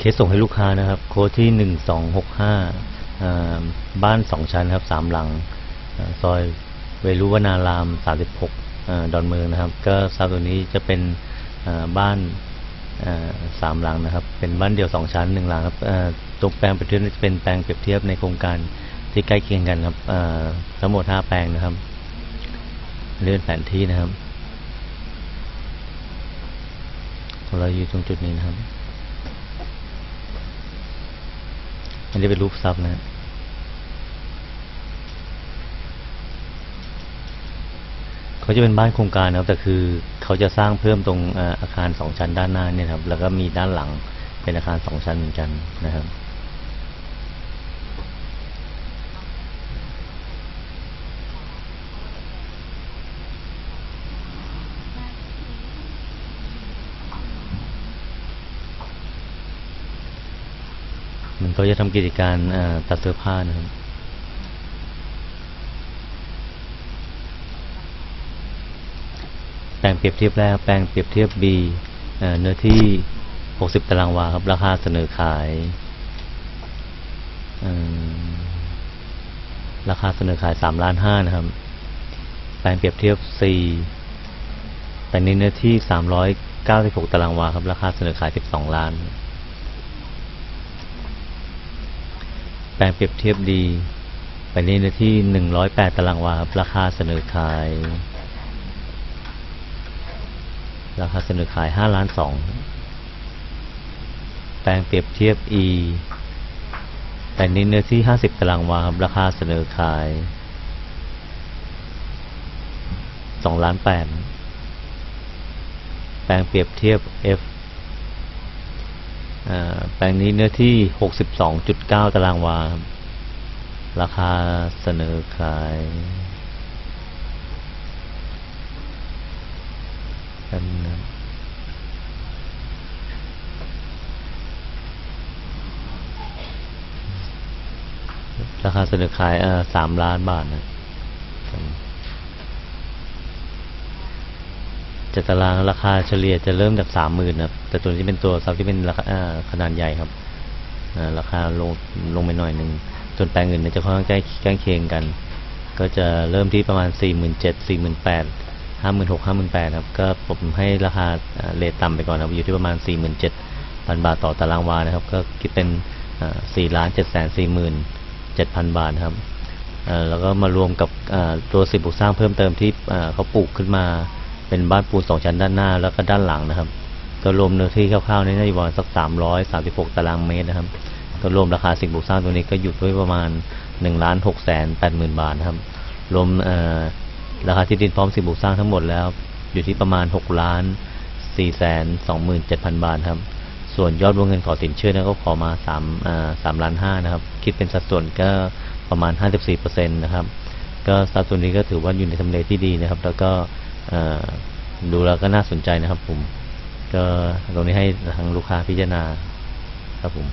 เคสส่งให้ลูกค้านะครับ โค้ดที่หนึ่งสองหกห้าบ้านสองชั้นครับสามหลัง ซอยเวรุวนารามสามสิบหกดอนเมืองนะครับ ก็ทราบตัวนี้จะเป็นบ้านสามหลังนะครับ เป็นบ้านเดี่ยวสองชั้นหนึ่งหลังครับตรงแปลงเปรียบเทียบจะเป็นแปลงเปรียบเทียบในโครงการที่ใกล้เคียงกันครับทั้งหมดห้าแปลงนะครับ เลื่อนแผนที่นะครับ เราอยู่ตรงจุดนี้นะครับ อันนี้เป็นรูปซับนะเขาจะเป็นบ้านโครงการนะครับแต่คือเขาจะสร้างเพิ่มตรงอาคารสองชั้นด้านหน้าเนี่ยครับ แล้วก็มีด้านหลังเป็นอาคารสองชั้นเหมือนกันนะครับ มันก็จะทำกิจการตัดเสื้อผ้านะครับแปลงเปรียบเทียบแรกแปลงเปรียบเทียบ B เอ่อเนื้อที่ 60 ตารางวาครับ ราคาเสนอขาย ราคาเสนอขาย3ล้าน5นะครับ แปลงเปรียบเทียบ C แต่ในเนื้อที่ 396 ตารางวาครับ ราคาเสนอขาย 12 ล้าน แปลงเปรียบเทียบดี ไปในเนื้อที่ 108 ตารางวาครับราคาเสนอขาย ราคาเสนอขาย 5 ล้าน 2 แปลงเปรียบเทียบ E แต่นี้เนื้อที่ 50 ตารางวาครับราคาเสนอขาย 2 ล้าน 8 แปลงเปรียบเทียบ F อ่า แปลงนี้เนื้อที่ 62.9 ตารางวา ราคาเสนอขายแป๊บนึงนะราคาเสนอขายสามล้านบาทนะครับ จากตารางราคาเฉลี่ยจะเริ่มจากสามหมื่นนะครับ แต่ตัวนี้เป็นตัวซับที่เป็นราคาขนาดใหญ่ครับราคาลงลงไปหน่อยหนึ่งส่วนแปลงอื่นเนี่ยจะค่อนข้างใกล้ใกล้เคียงกัน ก็จะเริ่มที่ประมาณสี่หมื่นเจ็ดสี่หมื่นแปดห้าหมื่นหกห้าหมื่นแปดครับ ก็ผมให้ราคาเรทต่ำไปก่อนนะครับอยู่ที่ประมาณสี่หมื่นเจ็ดพันบาทต่อตารางวานะครับ ก็คิดเป็นสี่ล้านเจ็ดแสนสี่หมื่นเจ็ดพันบาทครับแล้วก็มารวมกับตัวสิบบุกสร้างเพิ่มเติมที่เขาปลูกขึ้นมา เป็นบ้านปูนสองชั้นด้านหน้าแล้วก็ด้านหลังนะครับก็รวมเนื้อที่คร่าวๆนี่น่าจะประมาณสักสามร้อยสามสิบหกตารางเมตรนะครับก็รวมราคาสิ่งปลูกสร้างตัวนี้ก็อยู่ที่ประมาณหนึ่งล้านหกแสนแปดหมื่นบาทนะครับ รวมราคาที่ดินพร้อมสิ่งปลูกสร้างทั้งหมดแล้ว อยู่ที่ประมาณหกล้านสี่แสนสองหมื่นเจ็ดพันบาทครับ ส่วนยอดวงเงินขอสินเชื่อนยก็ขอมาสามสามล้านห้านะครับ คิดเป็นสัดส่วนก็ประมาณห้าสิบสี่เปอร์เซ็นต์นะครับ ก็สัดส่วนนี้ก็ถือว่าอยู่ในทำเลที่ดีนะครับ แล้วก็ ดูแล้วก็น่าสนใจนะครับผม ก็ตรงนี้ให้ทางลูกค้าพิจารณาครับผม